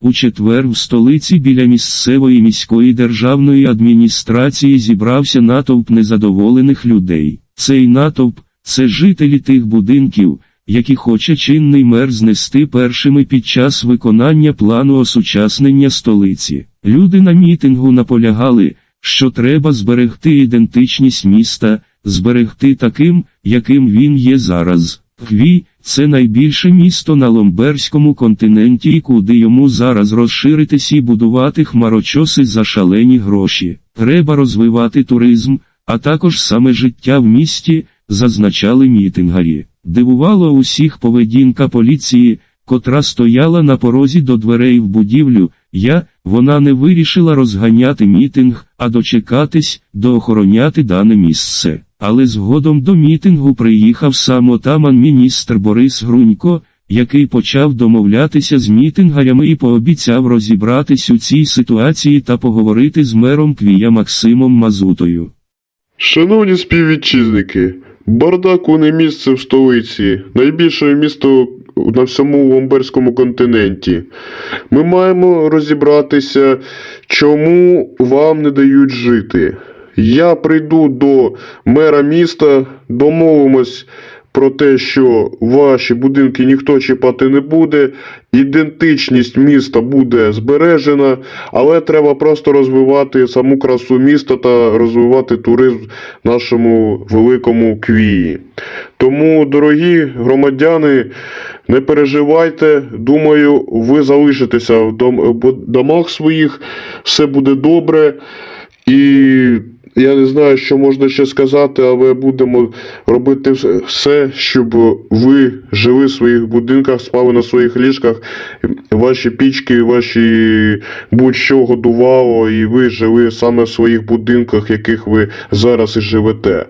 У четвер в столиці біля місцевої міської державної адміністрації зібрався натовп незадоволених людей. Цей натовп це жителі тих будинків, які хоче чинний мер знести першими під час виконання плану осучаснення столиці. Люди на мітингу наполягали, що треба зберегти ідентичність міста, зберегти таким, яким він є зараз. Кві – це найбільше місто на Ломберському континенті і куди йому зараз розширитись і будувати хмарочоси за шалені гроші. Треба розвивати туризм, а також саме життя в місті, зазначали мітингарі. Дивувало усіх поведінка поліції, котра стояла на порозі до дверей в будівлю, я, вона не вирішила розганяти мітинг, а дочекатись, доохороняти дане місце. Але згодом до мітингу приїхав сам отаман міністр Борис Грунько, який почав домовлятися з мітингарями і пообіцяв розібратись у цій ситуації та поговорити з мером Квія Максимом Мазутою. Шановні співвітчизники, бардаку не місце в столиці, найбільше місто на всьому Ломберському континенті. Ми маємо розібратися, чому вам не дають жити. Я прийду до мера міста, домовимось про те, що ваші будинки ніхто чіпати не буде, ідентичність міста буде збережена, але треба просто розвивати саму красу міста та розвивати туризм нашому великому квії. Тому, дорогі громадяни, не переживайте. Думаю, ви залишитеся в домах своїх, все буде добре. І я не знаю, що можна ще сказати, але будемо робити все, щоб ви жили в своїх будинках, спали на своїх ліжках, ваші пічки, ваші будь-що годувало, і ви жили саме в своїх будинках, в яких ви зараз і живете.